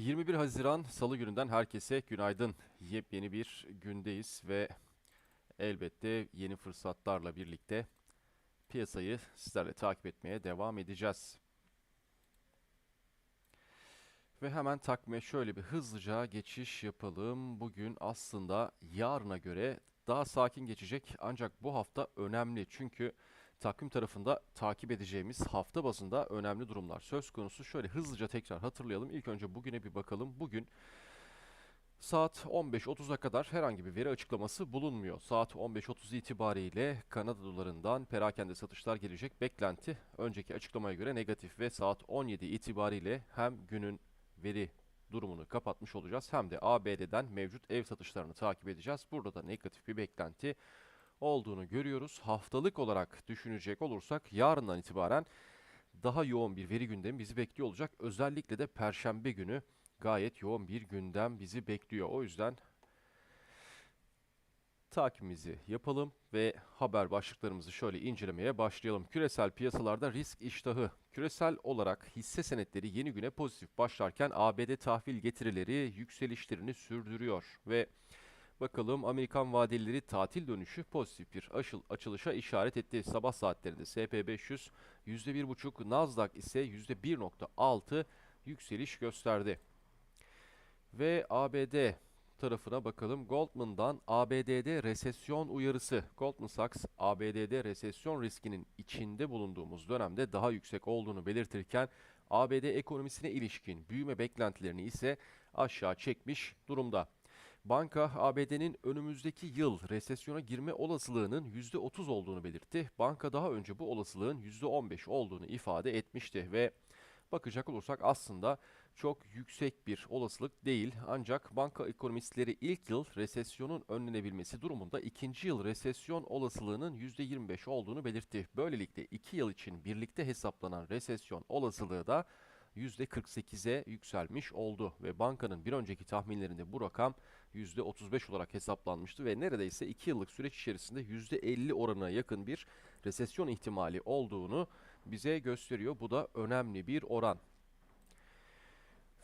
21 Haziran Salı gününden herkese günaydın. Yepyeni bir gündeyiz ve elbette yeni fırsatlarla birlikte piyasayı sizlerle takip etmeye devam edeceğiz. Ve hemen takmaya şöyle bir hızlıca geçiş yapalım. Bugün aslında yarına göre daha sakin geçecek ancak bu hafta önemli çünkü takvim tarafında takip edeceğimiz hafta bazında önemli durumlar söz konusu. Şöyle hızlıca tekrar hatırlayalım. İlk önce bugüne bir bakalım. Bugün saat 15.30'a kadar herhangi bir veri açıklaması bulunmuyor. Saat 15.30 itibariyle Kanada dolarından perakende satışlar gelecek. Beklenti önceki açıklamaya göre negatif ve saat 17 itibariyle hem günün veri durumunu kapatmış olacağız hem de ABD'den mevcut ev satışlarını takip edeceğiz. Burada da negatif bir beklenti olduğunu görüyoruz. Haftalık olarak düşünecek olursak yarından itibaren daha yoğun bir veri gündemi bizi bekliyor olacak. Özellikle de Perşembe günü gayet yoğun bir gündem bizi bekliyor. O yüzden takibimizi yapalım ve haber başlıklarımızı şöyle incelemeye başlayalım. Küresel piyasalarda risk iştahı. Küresel olarak hisse senetleri yeni güne pozitif başlarken ABD tahvil getirileri yükselişlerini sürdürüyor ve Bakalım Amerikan vadeleri tatil dönüşü pozitif bir aşıl, açılışa işaret etti. Sabah saatlerinde SP500 %1,5, Nasdaq ise %1,6 yükseliş gösterdi. Ve ABD tarafına bakalım. Goldman'dan ABD'de resesyon uyarısı. Goldman Sachs ABD'de resesyon riskinin içinde bulunduğumuz dönemde daha yüksek olduğunu belirtirken ABD ekonomisine ilişkin büyüme beklentilerini ise aşağı çekmiş durumda. Banka ABD'nin önümüzdeki yıl resesyona girme olasılığının %30 olduğunu belirtti. Banka daha önce bu olasılığın %15 olduğunu ifade etmişti ve bakacak olursak aslında çok yüksek bir olasılık değil. Ancak banka ekonomistleri ilk yıl resesyonun önlenebilmesi durumunda ikinci yıl resesyon olasılığının %25 olduğunu belirtti. Böylelikle iki yıl için birlikte hesaplanan resesyon olasılığı da %48'e yükselmiş oldu ve bankanın bir önceki tahminlerinde bu rakam %35 olarak hesaplanmıştı ve neredeyse 2 yıllık süreç içerisinde %50 oranına yakın bir resesyon ihtimali olduğunu bize gösteriyor. Bu da önemli bir oran.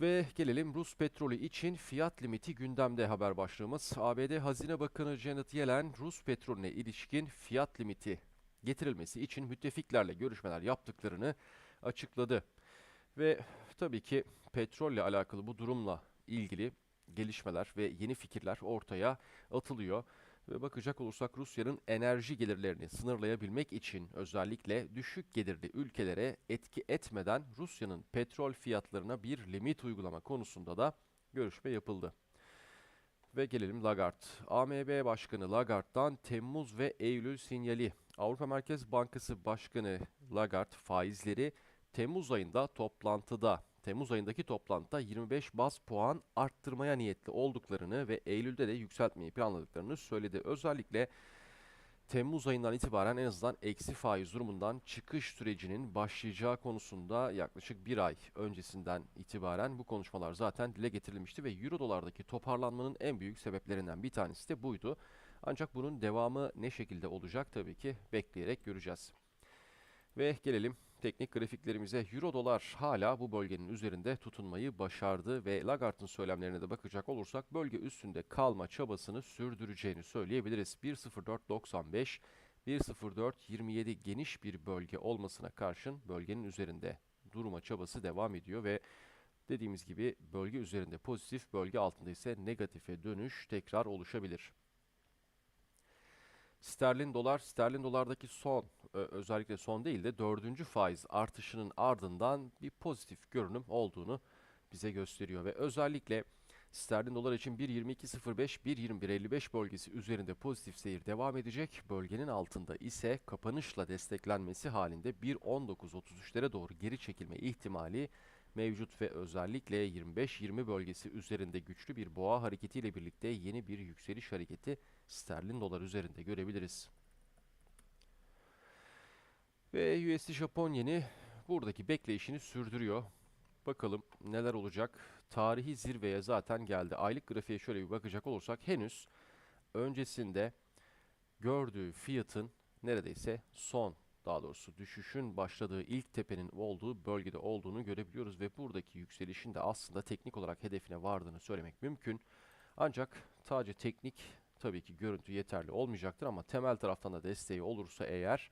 Ve gelelim Rus petrolü için fiyat limiti gündemde haber başlığımız. ABD Hazine Bakanı Janet Yellen Rus petrolüne ilişkin fiyat limiti getirilmesi için müttefiklerle görüşmeler yaptıklarını açıkladı. Ve tabii ki petrolle alakalı bu durumla ilgili gelişmeler ve yeni fikirler ortaya atılıyor. Ve bakacak olursak Rusya'nın enerji gelirlerini sınırlayabilmek için özellikle düşük gelirli ülkelere etki etmeden Rusya'nın petrol fiyatlarına bir limit uygulama konusunda da görüşme yapıldı. Ve gelelim Lagarde. AMB Başkanı Lagarde'dan Temmuz ve Eylül sinyali. Avrupa Merkez Bankası Başkanı Lagarde faizleri Temmuz ayında toplantıda Temmuz ayındaki toplantıda 25 bas puan arttırmaya niyetli olduklarını ve Eylül'de de yükseltmeyi planladıklarını söyledi. Özellikle Temmuz ayından itibaren en azından eksi faiz durumundan çıkış sürecinin başlayacağı konusunda yaklaşık bir ay öncesinden itibaren bu konuşmalar zaten dile getirilmişti ve Euro dolardaki toparlanmanın en büyük sebeplerinden bir tanesi de buydu. Ancak bunun devamı ne şekilde olacak tabii ki bekleyerek göreceğiz. Ve gelelim teknik grafiklerimize Euro dolar hala bu bölgenin üzerinde tutunmayı başardı ve Lagarde'ın söylemlerine de bakacak olursak bölge üstünde kalma çabasını sürdüreceğini söyleyebiliriz. 1.0495 1.0427 geniş bir bölge olmasına karşın bölgenin üzerinde duruma çabası devam ediyor ve dediğimiz gibi bölge üzerinde pozitif, bölge altında ise negatife dönüş tekrar oluşabilir. Sterlin dolar, sterlin dolardaki son özellikle son değil de dördüncü faiz artışının ardından bir pozitif görünüm olduğunu bize gösteriyor ve özellikle sterlin dolar için 1.22.05 1.21.55 bölgesi üzerinde pozitif seyir devam edecek. Bölgenin altında ise kapanışla desteklenmesi halinde 1.19.33'lere doğru geri çekilme ihtimali mevcut ve özellikle 25-20 bölgesi üzerinde güçlü bir boğa hareketiyle birlikte yeni bir yükseliş hareketi sterlin dolar üzerinde görebiliriz. Ve USD Japon yeni buradaki bekleyişini sürdürüyor. Bakalım neler olacak. Tarihi zirveye zaten geldi. Aylık grafiğe şöyle bir bakacak olursak henüz öncesinde gördüğü fiyatın neredeyse son daha doğrusu düşüşün başladığı ilk tepenin olduğu bölgede olduğunu görebiliyoruz ve buradaki yükselişin de aslında teknik olarak hedefine vardığını söylemek mümkün. Ancak sadece teknik tabii ki görüntü yeterli olmayacaktır ama temel taraftan da desteği olursa eğer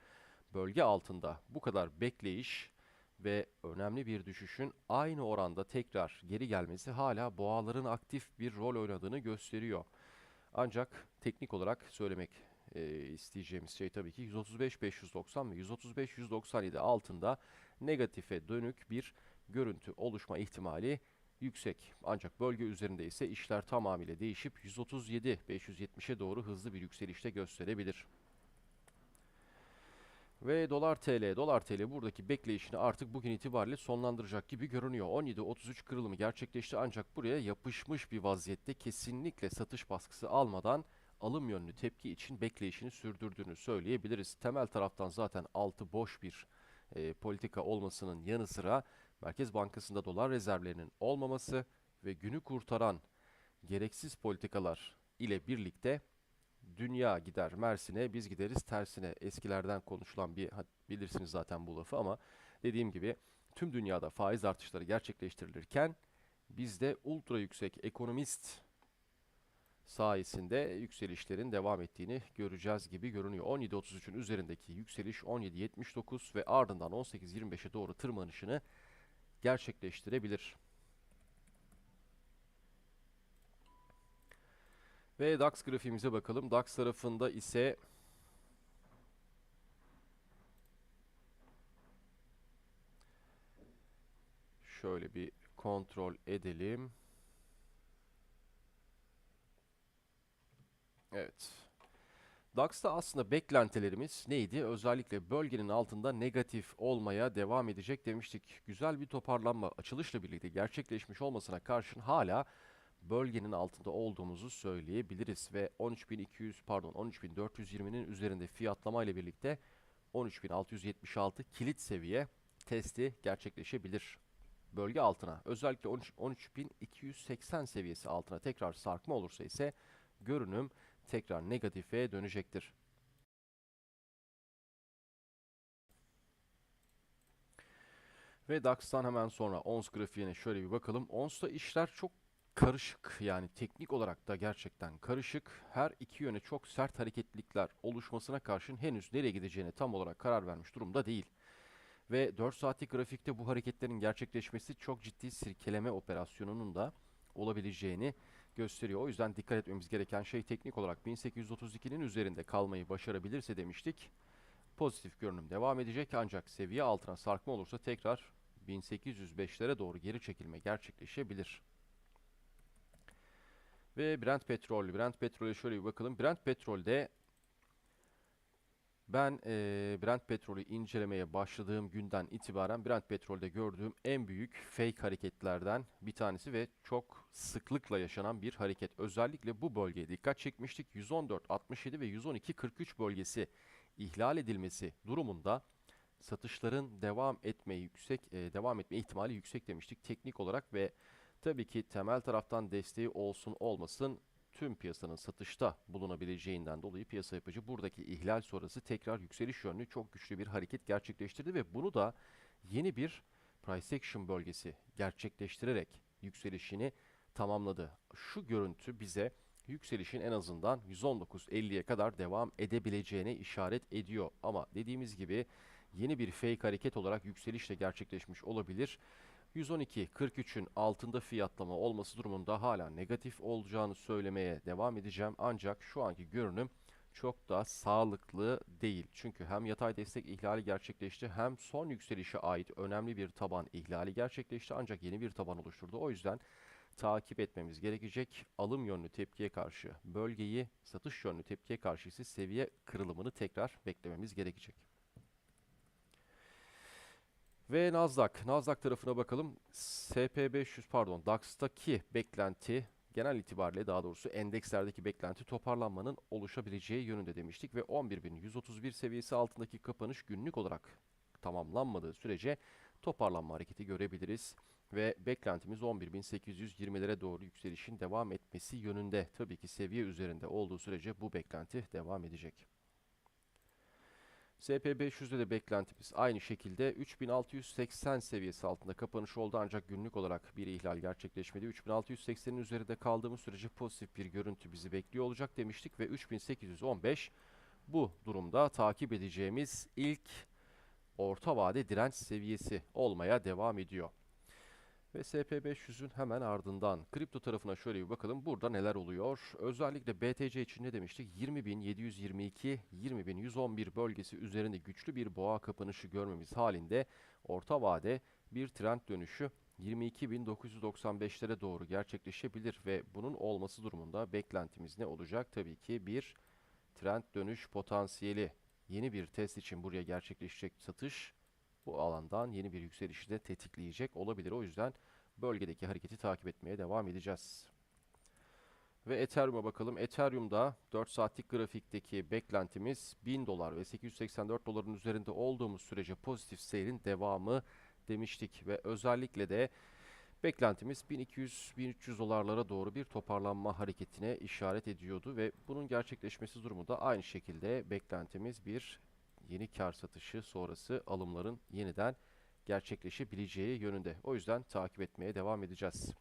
bölge altında bu kadar bekleyiş ve önemli bir düşüşün aynı oranda tekrar geri gelmesi hala boğaların aktif bir rol oynadığını gösteriyor. Ancak teknik olarak söylemek e, isteyeceğimiz şey tabii ki 135-590 ve 135-197 altında negatife dönük bir görüntü oluşma ihtimali yüksek. Ancak bölge üzerinde ise işler tamamıyla değişip 137-570'e doğru hızlı bir yükselişte gösterebilir. Ve dolar TL, dolar TL buradaki bekleyişini artık bugün itibariyle sonlandıracak gibi görünüyor. 17.33 kırılımı gerçekleşti ancak buraya yapışmış bir vaziyette kesinlikle satış baskısı almadan alım yönlü tepki için bekleyişini sürdürdüğünü söyleyebiliriz. Temel taraftan zaten altı boş bir e, politika olmasının yanı sıra Merkez Bankası'nda dolar rezervlerinin olmaması ve günü kurtaran gereksiz politikalar ile birlikte dünya gider Mersin'e biz gideriz tersine eskilerden konuşulan bir bilirsiniz zaten bu lafı ama dediğim gibi tüm dünyada faiz artışları gerçekleştirilirken bizde ultra yüksek ekonomist sayesinde yükselişlerin devam ettiğini göreceğiz gibi görünüyor. 17.33'ün üzerindeki yükseliş 17.79 ve ardından 18.25'e doğru tırmanışını gerçekleştirebilir. Ve DAX grafiğimize bakalım. DAX tarafında ise şöyle bir kontrol edelim. Evet. DAX'ta aslında beklentilerimiz neydi? Özellikle bölgenin altında negatif olmaya devam edecek demiştik. Güzel bir toparlanma açılışla birlikte gerçekleşmiş olmasına karşın hala bölgenin altında olduğumuzu söyleyebiliriz ve 13.200 pardon 13.420'nin üzerinde fiyatlama ile birlikte 13.676 kilit seviye testi gerçekleşebilir. Bölge altına özellikle 13.280 seviyesi altına tekrar sarkma olursa ise görünüm tekrar negatife dönecektir. Ve DAX'tan hemen sonra ONS grafiğine şöyle bir bakalım. ONS'ta işler çok karışık yani teknik olarak da gerçekten karışık. Her iki yöne çok sert hareketlilikler oluşmasına karşın henüz nereye gideceğine tam olarak karar vermiş durumda değil. Ve 4 saatlik grafikte bu hareketlerin gerçekleşmesi çok ciddi sirkeleme operasyonunun da olabileceğini gösteriyor. O yüzden dikkat etmemiz gereken şey teknik olarak 1832'nin üzerinde kalmayı başarabilirse demiştik. Pozitif görünüm devam edecek ancak seviye altına sarkma olursa tekrar 1805'lere doğru geri çekilme gerçekleşebilir. Ve Brent petrol. Brent petrole şöyle bir bakalım. Brent petrolde ben e, Brent petrolü incelemeye başladığım günden itibaren Brent petrolde gördüğüm en büyük fake hareketlerden bir tanesi ve çok sıklıkla yaşanan bir hareket. Özellikle bu bölgeye dikkat çekmiştik. 114.67 ve 112.43 bölgesi ihlal edilmesi durumunda satışların devam etme yüksek e, devam etme ihtimali yüksek demiştik teknik olarak ve tabii ki temel taraftan desteği olsun olmasın tüm piyasanın satışta bulunabileceğinden dolayı piyasa yapıcı buradaki ihlal sonrası tekrar yükseliş yönlü çok güçlü bir hareket gerçekleştirdi ve bunu da yeni bir price action bölgesi gerçekleştirerek yükselişini tamamladı. Şu görüntü bize yükselişin en azından 119.50'ye kadar devam edebileceğine işaret ediyor. Ama dediğimiz gibi yeni bir fake hareket olarak yükseliş de gerçekleşmiş olabilir. 112.43'ün altında fiyatlama olması durumunda hala negatif olacağını söylemeye devam edeceğim. Ancak şu anki görünüm çok da sağlıklı değil. Çünkü hem yatay destek ihlali gerçekleşti hem son yükselişe ait önemli bir taban ihlali gerçekleşti. Ancak yeni bir taban oluşturdu. O yüzden takip etmemiz gerekecek. Alım yönlü tepkiye karşı bölgeyi, satış yönlü tepkiye karşı ise seviye kırılımını tekrar beklememiz gerekecek. Ve Nasdaq. Nasdaq tarafına bakalım. SP500 pardon DAX'taki beklenti genel itibariyle daha doğrusu endekslerdeki beklenti toparlanmanın oluşabileceği yönünde demiştik ve 11.131 seviyesi altındaki kapanış günlük olarak tamamlanmadığı sürece toparlanma hareketi görebiliriz ve beklentimiz 11.820'lere doğru yükselişin devam etmesi yönünde. Tabii ki seviye üzerinde olduğu sürece bu beklenti devam edecek. SP500'de de beklentimiz aynı şekilde 3680 seviyesi altında kapanış oldu ancak günlük olarak bir ihlal gerçekleşmedi. 3680'in üzerinde kaldığımız sürece pozitif bir görüntü bizi bekliyor olacak demiştik ve 3815 bu durumda takip edeceğimiz ilk orta vade direnç seviyesi olmaya devam ediyor. Ve SP500'ün hemen ardından kripto tarafına şöyle bir bakalım. Burada neler oluyor? Özellikle BTC için ne demiştik? 20.722, 20.111 bölgesi üzerinde güçlü bir boğa kapanışı görmemiz halinde orta vade bir trend dönüşü 22.995'lere doğru gerçekleşebilir ve bunun olması durumunda beklentimiz ne olacak? Tabii ki bir trend dönüş potansiyeli. Yeni bir test için buraya gerçekleşecek satış bu alandan yeni bir yükselişi de tetikleyecek olabilir. O yüzden bölgedeki hareketi takip etmeye devam edeceğiz. Ve Ethereum'a bakalım. Ethereum'da 4 saatlik grafikteki beklentimiz 1000 dolar ve 884 doların üzerinde olduğumuz sürece pozitif seyrin devamı demiştik ve özellikle de beklentimiz 1200-1300 dolarlara doğru bir toparlanma hareketine işaret ediyordu ve bunun gerçekleşmesi durumunda aynı şekilde beklentimiz bir yeni kar satışı sonrası alımların yeniden gerçekleşebileceği yönünde. O yüzden takip etmeye devam edeceğiz.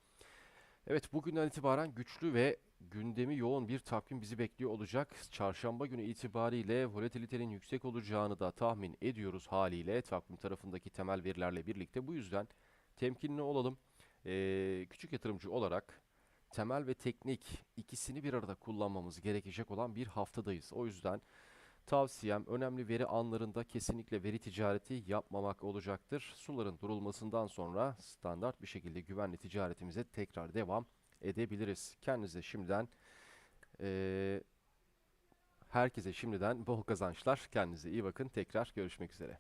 Evet bugünden itibaren güçlü ve gündemi yoğun bir takvim bizi bekliyor olacak. Çarşamba günü itibariyle volatilitenin yüksek olacağını da tahmin ediyoruz haliyle takvim tarafındaki temel verilerle birlikte. Bu yüzden temkinli olalım. Ee, küçük yatırımcı olarak temel ve teknik ikisini bir arada kullanmamız gerekecek olan bir haftadayız. O yüzden Tavsiyem önemli veri anlarında kesinlikle veri ticareti yapmamak olacaktır. Suların durulmasından sonra standart bir şekilde güvenli ticaretimize tekrar devam edebiliriz. Kendinize şimdiden eee, herkese şimdiden bol kazançlar. Kendinize iyi bakın. Tekrar görüşmek üzere.